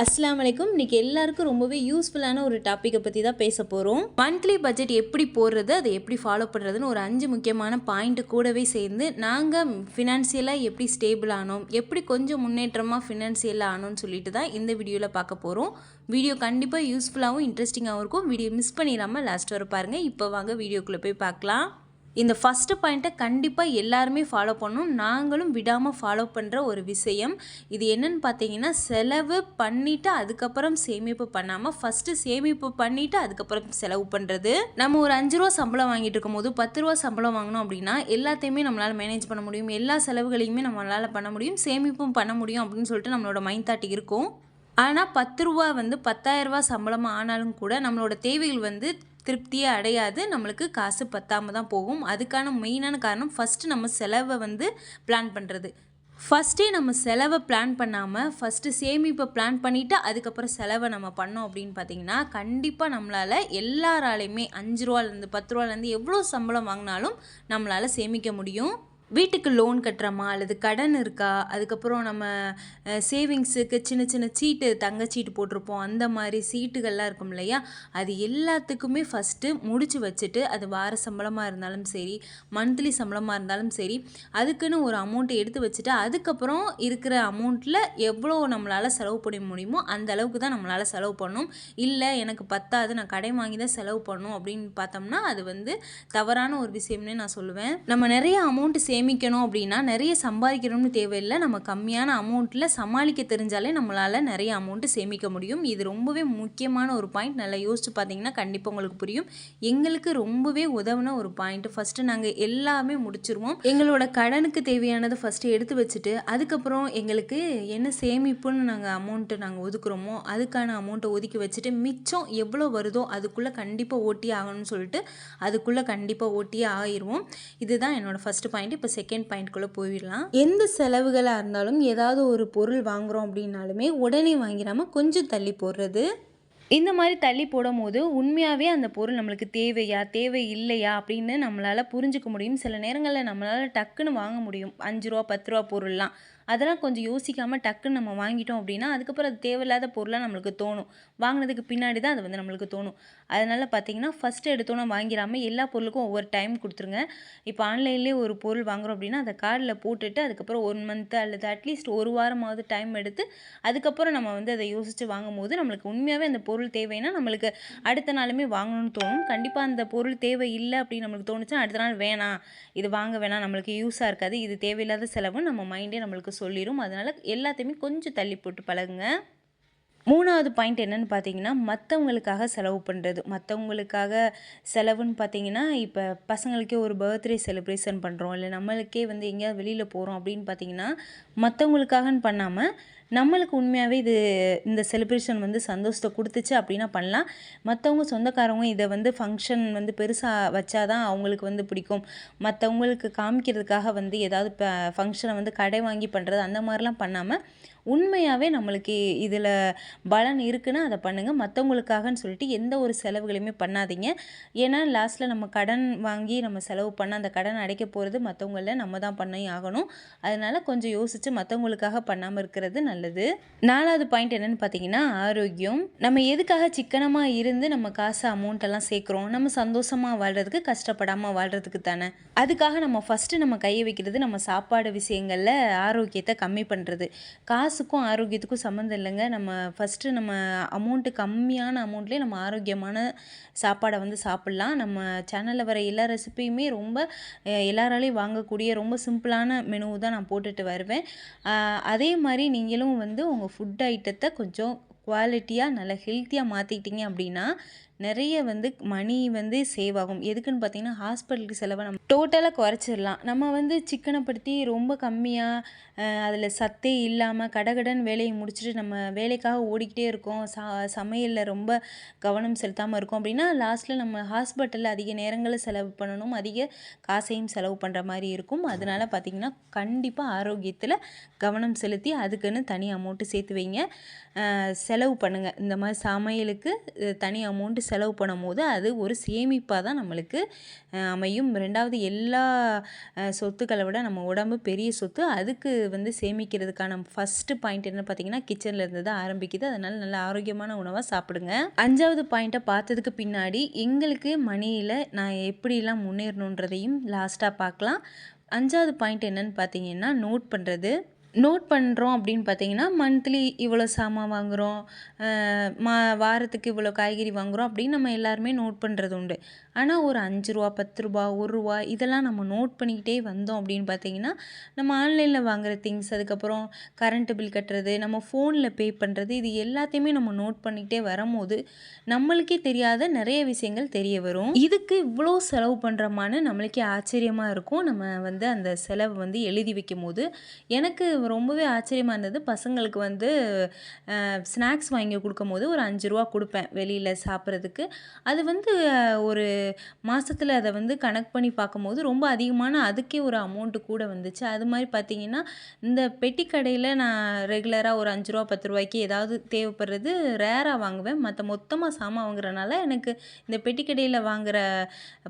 அஸ்லாம் வலைக்கும் இன்னைக்கு எல்லாருக்கும் ரொம்பவே யூஸ்ஃபுல்லான ஒரு டாப்பிக்கை பற்றி தான் பேச போகிறோம் மந்த்லி பட்ஜெட் எப்படி போடுறது அதை எப்படி ஃபாலோ பண்ணுறதுன்னு ஒரு அஞ்சு முக்கியமான பாயிண்ட் கூடவே சேர்ந்து நாங்கள் ஃபினான்சியலாக எப்படி ஸ்டேபிள் ஆனோம் எப்படி கொஞ்சம் முன்னேற்றமாக ஃபினான்சியலாக ஆனோம்னு சொல்லிட்டு தான் இந்த வீடியோவில் பார்க்க போகிறோம் வீடியோ கண்டிப்பாக யூஸ்ஃபுல்லாகவும் இன்ட்ரெஸ்டிங்காகவும் இருக்கும். வீடியோ மிஸ் பண்ணிடாமல் லாஸ்ட் வர பாருங்கள் இப்போ வாங்க வீடியோக்குள்ளே போய் பார்க்கலாம். இந்த ஃபஸ்ட்டு பாயிண்ட்டை கண்டிப்பாக எல்லாருமே ஃபாலோ பண்ணணும். நாங்களும் விடாமல் ஃபாலோ பண்ணுற ஒரு விஷயம். இது என்னன்னு பார்த்தீங்கன்னா செலவு பண்ணிவிட்டு அதுக்கப்புறம் சேமிப்பு பண்ணாமல் ஃபஸ்ட்டு சேமிப்பு பண்ணிவிட்டு அதுக்கப்புறம் செலவு பண்ணுறது நம்ம ஒரு அஞ்சு ரூபா சம்பளம் வாங்கிட்டு இருக்கும்போது பத்து ரூபா சம்பளம் வாங்கினோம் அப்படின்னா எல்லாத்தையுமே நம்மளால் மேனேஜ் பண்ண முடியும். எல்லா செலவுகளையுமே நம்மளால் பண்ண முடியும். சேமிப்பும் பண்ண முடியும் அப்படின்னு சொல்லிட்டு நம்மளோட மைண்ட் தாட் இருக்கும். ஆனால் பத்து ரூபா வந்து பத்தாயிரரூபா சம்பளமாக ஆனாலும் கூட நம்மளோட தேவைகள் வந்து திருப்தியே அடையாது. நம்மளுக்கு காசு பத்தாமல் தான் போகும். அதுக்கான மெயினான காரணம் ஃபஸ்ட்டு நம்ம செலவை வந்து பிளான் பண்ணுறது ஃபஸ்ட்டே நம்ம செலவை பிளான் பண்ணாமல் ஃபஸ்ட்டு சேமிப்பை பிளான் பண்ணிவிட்டு அதுக்கப்புறம் செலவை நம்ம பண்ணோம் அப்படின்னு பார்த்தீங்கன்னா கண்டிப்பாக நம்மளால் எல்லாராலையுமே அஞ்சு ரூபாலேருந்து பத்து ரூபாலேருந்து எவ்வளோ சம்பளம் வாங்கினாலும் நம்மளால் சேமிக்க முடியும். வீட்டுக்கு லோன் கட்டுறோமா? அல்லது கடன் இருக்கா? அதுக்கப்புறம் நம்ம சேவிங்ஸுக்கு சின்ன சின்ன சீட்டு தங்க சீட்டு போட்டிருப்போம். அந்த மாதிரி சீட்டுகள்லாம் இருக்கும் இல்லையா? அது எல்லாத்துக்குமே ஃபஸ்ட்டு முடிச்சு வச்சுட்டு அது வார சம்பளமாக இருந்தாலும் சரி மந்த்லி சம்பளமாக இருந்தாலும் சரி அதுக்குன்னு ஒரு அமௌண்ட்டை எடுத்து வச்சுட்டு அதுக்கப்புறம் இருக்கிற அமௌண்ட்டில் எவ்வளோ நம்மளால் செலவு பண்ண முடியுமோ அந்த அளவுக்கு தான் நம்மளால் செலவு பண்ணணும் இல்லை எனக்கு பத்தாது நான் கடை வாங்கி தான் செலவு பண்ணும் அப்படின்னு பார்த்தோம்னா அது வந்து தவறான ஒரு விஷயம்னே நான் சொல்லுவேன். நம்ம நிறைய அமௌண்ட் சேமிக்கணும் அப்படின்னா நிறைய சம்பாதிக்கணும்னு தேவையில்லை. நம்ம கம்மியான அமௌண்ட்டில் சமாளிக்க தெரிஞ்சாலே நம்மளால் நிறைய அமௌண்ட்டு சேமிக்க முடியும். இது ரொம்பவே முக்கியமான ஒரு பாயிண்ட். நல்லா யோசிச்சு பார்த்தீங்கன்னா கண்டிப்பாக உங்களுக்கு புரியும். எங்களுக்கு ரொம்பவே உதவுன ஒரு பாயிண்ட். ஃபஸ்ட்டு நாங்கள் எல்லாமே முடிச்சிருவோம். எங்களோட கடனுக்கு தேவையானதை ஃபஸ்ட்டு எடுத்து வச்சுட்டு அதுக்கப்புறம் எங்களுக்கு என்ன சேமிப்புன்னு நாங்கள் அமௌண்ட்டு நாங்கள் ஒதுக்குறோமோ அதுக்கான அமௌண்ட்டை ஒதுக்கி வச்சுட்டு மிச்சம் எவ்வளோ வருதோ அதுக்குள்ளே கண்டிப்பாக ஓட்டி ஆகணும்னு சொல்லிட்டு அதுக்குள்ளே கண்டிப்பாக ஓட்டியே ஆயிடுவோம் இதுதான் என்னோட ஃபஸ்ட்டு பாயிண்ட் இப்போ செகண்ட் பாயிண்ட்குள்ளே போயிடலாம். எந்த செலவுகளாக இருந்தாலும் ஏதாவது ஒரு பொருள் வாங்குகிறோம் அப்படின்னாலுமே உடனே வாங்கிடாமல் கொஞ்சம் தள்ளி போடுறது. இந்த மாதிரி தள்ளி போடும் போது உண்மையாகவே அந்த பொருள் நம்மளுக்கு தேவையா தேவை இல்லையா அப்படின்னு நம்மளால் புரிஞ்சுக்க முடியும். சில நேரங்களில் நம்மளால் டக்குன்னு வாங்க முடியும். அஞ்சு ரூபா பத்து ரூபா பொருள்லாம். அதெல்லாம் கொஞ்சம் யோசிக்காமல் டக்குன்னு நம்ம வாங்கிட்டோம் அப்படின்னா அதுக்கப்புறம் அது தேவையில்லாத பொருளாக நம்மளுக்கு தோணும். வாங்கினதுக்கு பின்னாடி தான் அது வந்து நம்மளுக்கு தோணும். அதனால் பார்த்தீங்கன்னா ஃபஸ்ட்டு எடுத்தோன்னே வாங்கிடாமல் எல்லா பொருளுக்கும் ஒவ்வொரு டைம் கொடுத்துருங்க. இப்போ ஆன்லைன்லேயே ஒரு பொருள் வாங்குகிறோம் அப்படின்னா அதை கார்டில் போட்டுட்டு அதுக்கப்புறம் ஒன் மந்த்து அல்லது அட்லீஸ்ட் ஒரு வாரமாவது டைம் எடுத்து அதுக்கப்புறம் நம்ம வந்து அதை யோசித்து வாங்கும் போது நம்மளுக்கு உண்மையாகவே அந்த பொருள் தேவைன்னா நம்மளுக்கு அடுத்த நாளுமே வாங்கணும்னு தோணும். கண்டிப்பாக அந்த பொருள் தேவை இல்லை அப்படின்னு நம்மளுக்கு தோணுச்சுன்னா அடுத்த நாள் வேணாம். இது வாங்க வேணாம். நம்மளுக்கு யூஸாக இருக்காது. இது தேவையில்லாத செலவு நம்ம மைண்டே நம்மளுக்கு சொல்லிடும் அதனால் எல்லாத்தையுமே கொஞ்சம் தள்ளி போட்டு பழகுங்க. மூணாவது பாயிண்ட் என்னென்னு பார்த்தீங்கன்னா மற்றவங்களுக்காக செலவு பண்ணுறது மற்றவங்களுக்காக செலவுன்னு பார்த்தீங்கன்னா இப்போ பசங்களுக்கே ஒரு பர்த்டே செலிப்ரேஷன் பண்ணுறோம் இல்லை நம்மளுக்கே வந்து எங்கேயாவது வெளியில் போகிறோம் அப்படின்னு பார்த்தீங்கன்னா மற்றவங்களுக்காகன்னு பண்ணாமல் நம்மளுக்கு உண்மையாகவே இது இந்த செலிப்ரேஷன் வந்து சந்தோஷத்தை கொடுத்துச்சு அப்படின்னா பண்ணலாம். மற்றவங்க சொந்தக்காரவங்க இதை வந்து ஃபங்க்ஷன் வந்து பெருசாக வச்சாதான் அவங்களுக்கு வந்து பிடிக்கும். மற்றவங்களுக்கு காமிக்கிறதுக்காக வந்து ஏதாவது இப்போ ஃபங்க்ஷனை வந்து கடை வாங்கி பண்ணுறது அந்த மாதிரிலாம் பண்ணாமல் உண்மையாகவே நம்மளுக்கு இதில் பலன் இருக்குன்னா அதை பண்ணுங்கள் மற்றவங்களுக்காகன்னு சொல்லிட்டு எந்த ஒரு செலவுகளையுமே பண்ணாதீங்க. ஏன்னா லாஸ்ட்டில் நம்ம கடன் வாங்கி நம்ம செலவு பண்ண அந்த கடன் அடைக்க போகிறது மற்றவங்கள நம்ம தான் பண்ணி ஆகணும். அதனால் கொஞ்சம் யோசித்து மற்றவங்களுக்காக பண்ணாமல் இருக்கிறது நல்லது. நாலாவது பாயிண்ட் என்னென்னு பார்த்தீங்கன்னா ஆரோக்கியம். நம்ம எதுக்காக சிக்கனமாக இருந்து நம்ம காசு அமௌண்ட்டெல்லாம் சேர்க்குறோம்? நம்ம சந்தோஷமாக வாழ்கிறதுக்கு கஷ்டப்படாமல் வாழ்கிறதுக்கு தானே. அதுக்காக நம்ம ஃபஸ்ட்டு நம்ம கையை வைக்கிறது நம்ம சாப்பாடு விஷயங்களில் ஆரோக்கியத்தை கம்மி பண்ணுறது காசு காசுக்கும் ஆரோக்கியத்துக்கும் சம்மந்தம் இல்லைங்க. நம்ம ஃபஸ்ட்டு நம்ம அமௌண்ட்டு கம்மியான அமௌண்ட்லேயே நம்ம ஆரோக்கியமான சாப்பாடை வந்து சாப்பிட்லாம். நம்ம சேனலில் வர எல்லா ரெசிபியுமே ரொம்ப எல்லாராலையும் வாங்கக்கூடிய ரொம்ப சிம்பிளான மெனு தான் நான் போட்டுட்டு வருவேன். அதே மாதிரி நீங்களும் வந்து உங்கள் ஃபுட் ஐட்டத்தை கொஞ்சம் குவாலிட்டியாக நல்லா ஹெல்த்தியாக மாற்றிக்கிட்டீங்க அப்படின்னா நிறைய வந்து மணி வந்து சேவ் ஆகும். எதுக்குன்னு பார்த்தீங்கன்னா ஹாஸ்பிட்டலுக்கு செலவை நம்ம டோட்டலாக குறைச்சிடலாம். நம்ம வந்து சிக்கனப்படுத்தி ரொம்ப கம்மியாக அதில் சத்தே இல்லாமல் கடகடன் வேலையை முடிச்சுட்டு நம்ம வேலைக்காக ஓடிக்கிட்டே இருக்கோம். சா சமையலில் ரொம்ப கவனம் செலுத்தாமல் இருக்கோம். அப்படின்னா லாஸ்ட்டில் நம்ம ஹாஸ்பிட்டலில் அதிக நேரங்களை செலவு பண்ணணும். அதிக காசையும் செலவு பண்ணுற மாதிரி இருக்கும். அதனால் பார்த்திங்கன்னா கண்டிப்பாக ஆரோக்கியத்தில் கவனம் செலுத்தி அதுக்குன்னு தனி அமௌண்ட்டு சேர்த்து வைங்க. செலவு பண்ணுங்கள் இந்த மாதிரி சமையலுக்கு தனி அமௌண்ட்டு செலவு பண்ணும்போது அது ஒரு சேமிப்பாக தான் நம்மளுக்கு அமையும். ரெண்டாவது எல்லா சொத்துக்களை விட நம்ம உடம்பு பெரிய சொத்து. அதுக்கு வந்து சேமிக்கிறதுக்கான ஃபஸ்ட்டு பாயிண்ட் என்ன பார்த்தீங்கன்னா கிச்சனில் இருந்து தான் ஆரம்பிக்குது. அதனால் நல்ல ஆரோக்கியமான உணவாக சாப்பிடுங்க. அஞ்சாவது பாயிண்ட்டை பார்த்ததுக்கு பின்னாடி எங்களுக்கு மணியில் நான் எப்படிலாம் முன்னேறணுன்றதையும் லாஸ்ட்டாக பார்க்கலாம். அஞ்சாவது பாயிண்ட் என்னன்னு பார்த்தீங்கன்னா நோட் பண்ணுறது நோட் பண்ணுறோம் அப்படின்னு பார்த்தீங்கன்னா மந்த்லி இவ்வளோ சாமான் வாங்குகிறோம் மா வாரத்துக்கு இவ்வளோ காய்கறி வாங்குகிறோம் அப்படின்னு நம்ம எல்லாருமே நோட் பண்ணுறது உண்டு. ஆனால் ஒரு அஞ்சு ரூபா பத்து ரூபா ஒரு ரூபா இதெல்லாம் நம்ம நோட் பண்ணிக்கிட்டே வந்தோம் அப்படின்னு பார்த்தீங்கன்னா நம்ம ஆன்லைனில் வாங்குகிற திங்ஸ் அதுக்கப்புறம் கரண்ட்டு பில் கட்டுறது நம்ம ஃபோனில் பே பண்ணுறது இது எல்லாத்தையுமே நம்ம நோட் பண்ணிக்கிட்டே வரும்போது நம்மளுக்கே தெரியாத நிறைய விஷயங்கள் தெரிய வரும். இதுக்கு இவ்வளோ செலவு பண்ணுறோமான்னு நம்மளுக்கே ஆச்சரியமாக இருக்கும். நம்ம வந்து அந்த செலவு வந்து எழுதி வைக்கும் போது எனக்கு ரொம்பவே ஆச்சரியமாக இருந்தது. பசங்களுக்கு வந்து ஸ்நாக்ஸ் வாங்கி கொடுக்கும்போது ஒரு அஞ்சு ரூபா கொடுப்பேன் வெளியில் சாப்பிட்றதுக்கு. அது வந்து ஒரு மாதத்தில் அதை வந்து கணக்கு பண்ணி பார்க்கும்போது ரொம்ப அதிகமான அதுக்கே ஒரு அமௌண்ட்டு கூட வந்துச்சு. அது மாதிரி பார்த்தீங்கன்னா இந்த பெட்டி கடையில் நான் ரெகுலராக ஒரு அஞ்சு ரூபா பத்து ரூபாய்க்கு ஏதாவது தேவைப்படுறது ரேராக வாங்குவேன். மற்ற மொத்தமாக சாமான் வாங்குறனால எனக்கு இந்த பெட்டி கடையில் வாங்குகிற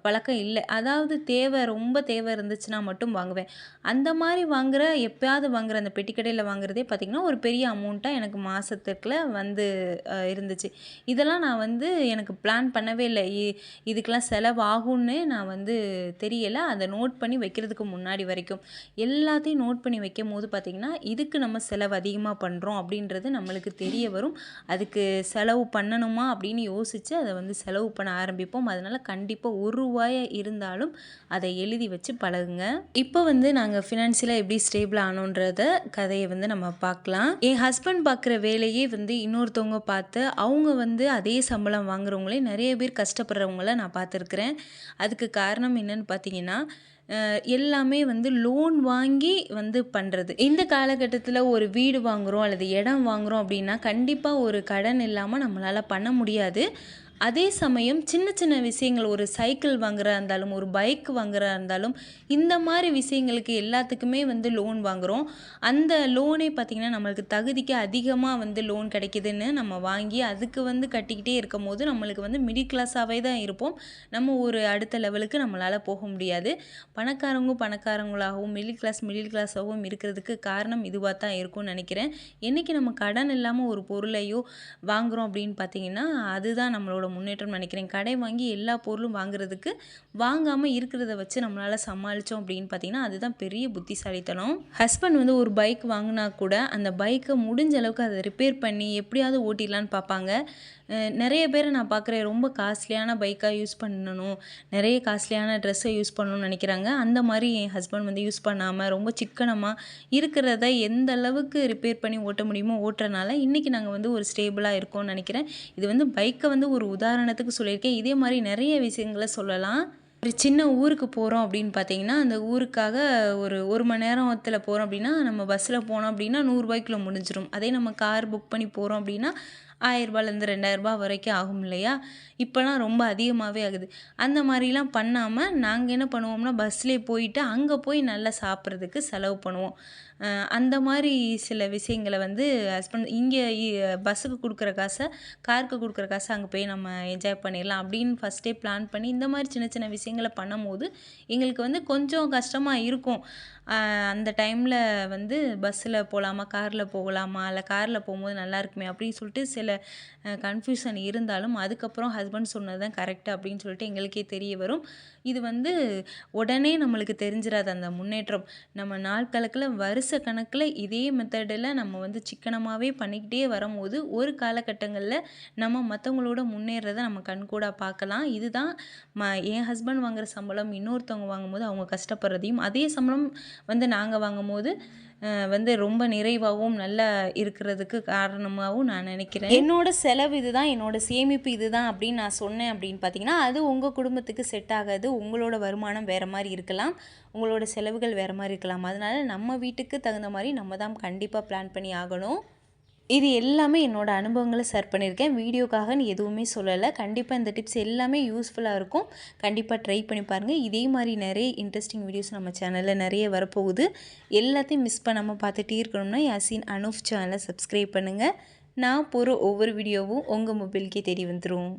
பழக்கம் இல்லை. அதாவது தேவை ரொம்ப தேவை இருந்துச்சுன்னா மட்டும் வாங்குவேன். அந்த மாதிரி வாங்குற எப்பயாவது வாங்குகிற அந்த பெட்டிக்கடையில் வாங்குறதே பார்த்திங்கன்னா ஒரு பெரிய அமௌண்ட்டாக எனக்கு மாதத்துக்குள்ள வந்து இருந்துச்சு. இதெல்லாம் நான் வந்து எனக்கு பிளான் பண்ணவே இல்லை. இ- இதுக்கெல்லாம் செலவாகும்னு நான் வந்து தெரியலை. அதை நோட் பண்ணி வைக்கிறதுக்கு முன்னாடி வரைக்கும். எல்லாத்தையும் நோட் பண்ணி வைக்கும் போது பார்த்திங்கன்னா இதுக்கு நம்ம செலவு அதிகமாக பண்ணுறோம் அப்படின்றது நம்மளுக்கு தெரிய வரும். அதுக்கு செலவு பண்ணணுமா அப்படின்னு யோசித்து அதை வந்து செலவு பண்ண ஆரம்பிப்போம். அதனால் கண்டிப்பாக ஒரு ரூபாயை இருந்தாலும் அதை எழுதி வச்சு பழகுங்க. இப்போ வந்து நாங்கள் ஃபினான்ஷியலாக எப்படி ஸ்டேபிள் ஆனோன்றதை கதையை வந்து நம்ம பார்க்கலாம். என் ஹஸ்பண்ட் பார்க்குற வேலையே வந்து இன்னொருத்தவங்க பார்த்து அவங்க வந்து அதே சம்பளம் வாங்குறவங்களே நிறைய பேர் கஷ்டப்படுறவங்கள நான் பார்த்துருக்குறேன். அதுக்கு காரணம் என்னன்னு பார்த்தீங்கன்னா எல்லாமே வந்து லோன் வாங்கி வந்து பண்ணுறது இந்த காலகட்டத்தில் ஒரு வீடு வாங்குகிறோம் அல்லது இடம் வாங்குகிறோம் அப்படின்னா கண்டிப்பாக ஒரு கடன் இல்லாமல் நம்மளால் பண்ண முடியாது. அதே சமயம் சின்ன சின்ன விஷயங்கள் ஒரு சைக்கிள் வாங்குறா இருந்தாலும் ஒரு பைக் வாங்குறா இருந்தாலும் இந்த மாதிரி விஷயங்களுக்கு எல்லாத்துக்குமே வந்து லோன் வாங்குகிறோம் அந்த லோனே பார்த்திங்கன்னா நம்மளுக்கு தகுதிக்கு அதிகமாக வந்து லோன் கிடைக்குதுன்னு நம்ம வாங்கி அதுக்கு வந்து கட்டிக்கிட்டே இருக்கும் போது நம்மளுக்கு வந்து மிடில் கிளாஸாகவே தான் இருப்போம். நம்ம ஒரு அடுத்த லெவலுக்கு நம்மளால் போக முடியாது. பணக்காரங்க பணக்காரங்களாகவும் மிடில் கிளாஸ் மிடில் கிளாஸாகவும் இருக்கிறதுக்கு காரணம் இதுவாக தான் இருக்கும்னு நினைக்கிறேன். என்றைக்கு நம்ம கடன் இல்லாமல் ஒரு பொருளையோ வாங்குகிறோம் அப்படின்னு பார்த்தீங்கன்னா அதுதான் நம்மளோட முன்னேற்றம் நினைக்கிறேன். கடை வாங்கி எல்லா பொருளும் வாங்குறதுக்கு வாங்காமல் இருக்கிறத வச்சு நம்மளால் சமாளித்தோம் அப்படின்னு பார்த்தீங்கன்னா அதுதான் பெரிய புத்திசாலித்தனம். ஹஸ்பண்ட் வந்து ஒரு பைக் வாங்கினா கூட அந்த பைக்கை முடிஞ்ச அளவுக்கு அதை ரிப்பேர் பண்ணி எப்படியாவது ஓட்டிடலான்னு பார்ப்பாங்க. நிறைய பேரை நான் பார்க்குறேன். ரொம்ப காஸ்ட்லியான பைக்காக யூஸ் பண்ணணும். நிறைய காஸ்ட்லியான ட்ரெஸ்ஸை யூஸ் பண்ணணும்னு நினைக்கிறாங்க. அந்த மாதிரி என் ஹஸ்பண்ட் வந்து யூஸ் பண்ணாமல் ரொம்ப சிக்கனமாக இருக்கிறத எந்த அளவுக்கு ரிப்பேர் பண்ணி ஓட்ட முடியுமோ ஓட்டுறனால இன்றைக்கி நாங்கள் வந்து ஒரு ஸ்டேபிளாக இருக்கோம்னு நினைக்கிறேன். இது வந்து பைக்கை வந்து ஒரு உதாரணத்துக்கு சொல்லியிருக்கேன். இதே மாதிரி நிறைய விஷயங்களை சொல்லலாம். ஒரு சின்ன ஊருக்கு போகிறோம் அப்படின்னு பார்த்தீங்கன்னா அந்த ஊருக்காக ஒரு ஒரு மணி நேரத்தில் போகிறோம் அப்படின்னா நம்ம பஸ்ஸில் போனோம் அப்படின்னா நூறுரூபாய்க்குள்ள முடிஞ்சிடும் அதே நம்ம கார் புக் பண்ணி போகிறோம் அப்படின்னா ஆயிரரூபாலேருந்து ரெண்டாயிரரூபா வரைக்கும் ஆகும் இல்லையா? இப்போலாம் ரொம்ப அதிகமாகவே ஆகுது. அந்த மாதிரிலாம் பண்ணாமல் நாங்கள் என்ன பண்ணுவோம்னா பஸ்லேயே போயிட்டு அங்கே போய் நல்லா சாப்பிட்றதுக்கு செலவு பண்ணுவோம். அந்த மாதிரி சில விஷயங்களை வந்து ஹஸ்பண்ட் இங்கே பஸ்ஸுக்கு கொடுக்குற காசை காருக்கு கொடுக்குற காசை அங்கே போய் நம்ம என்ஜாய் பண்ணிடலாம் அப்படின்னு ஃபஸ்ட்டே பிளான் பண்ணி இந்த மாதிரி சின்ன சின்ன விஷயங்களை பண்ணும்போது எங்களுக்கு வந்து கொஞ்சம் கஷ்டமாக இருக்கும். அந்த டைமில் வந்து பஸ்ஸில் போகலாமா காரில் போகலாமா இல்லை காரில் போகும்போது நல்லா இருக்குமே அப்படின்னு சொல்லிட்டு சில கன்ஃபியூஷன் இருந்தாலும் அதுக்கப்புறம் ஹஸ்பண்ட் சொன்னது தான் கரெக்ட் அப்படின்னு சொல்லிட்டு எங்களுக்கே தெரிய வரும். இது வந்து உடனே நம்மளுக்கு தெரிஞ்சிடாது அந்த முன்னேற்றம். நம்ம நாள் கணக்கில் வருஷ கணக்கில் இதே மெத்தடில் நம்ம வந்து சிக்கனமாகவே பண்ணிக்கிட்டே வரும்போது ஒரு காலகட்டங்களில் நம்ம மற்றவங்களோட முன்னேறதை நம்ம கண்கூடாக பார்க்கலாம். இதுதான் ம என் ஹஸ்பண்ட் வாங்குகிற சம்பளம் இன்னொருத்தவங்க வாங்கும்போது அவங்க கஷ்டப்படுறதையும் அதே சம்பளம் வந்து நாங்கள் வாங்கும்போது வந்து ரொம்ப நிறைவாகவும் நல்லா இருக்கிறதுக்கு காரணமாகவும் நான் நினைக்கிறேன். என்னோட செலவு இதுதான் என்னோட சேமிப்பு இதுதான் அப்படின்னு நான் சொன்னேன் அப்படின்னு பார்த்தீங்கன்னா அது உங்கள் குடும்பத்துக்கு செட் ஆகாது உங்களோட வருமானம் வேறு மாதிரி இருக்கலாம் உங்களோட செலவுகள் வேறு மாதிரி இருக்கலாம். அதனால நம்ம வீட்டுக்கு தகுந்த மாதிரி நம்ம தான் கண்டிப்பாக பிளான் பண்ணி ஆகணும். இது எல்லாமே என்னோடய அனுபவங்களை ஷேர் பண்ணியிருக்கேன். வீடியோக்காகன்னு எதுவுமே சொல்லலை. கண்டிப்பாக இந்த டிப்ஸ் எல்லாமே யூஸ்ஃபுல்லாக இருக்கும். கண்டிப்பாக ட்ரை பண்ணி பாருங்கள் இதே மாதிரி நிறைய இன்ட்ரெஸ்டிங் வீடியோஸ் நம்ம சேனலில் நிறைய வரப்போகுது. எல்லாத்தையும் மிஸ் பண்ணாமல் பார்த்துட்டே இருக்கணும்னா யாசின் அனுஃப் சேனலை சப்ஸ்கிரைப் பண்ணுங்கள் நான் போகிற ஒவ்வொரு வீடியோவும் உங்கள் மொபைலுக்கே தேடி வந்துடும்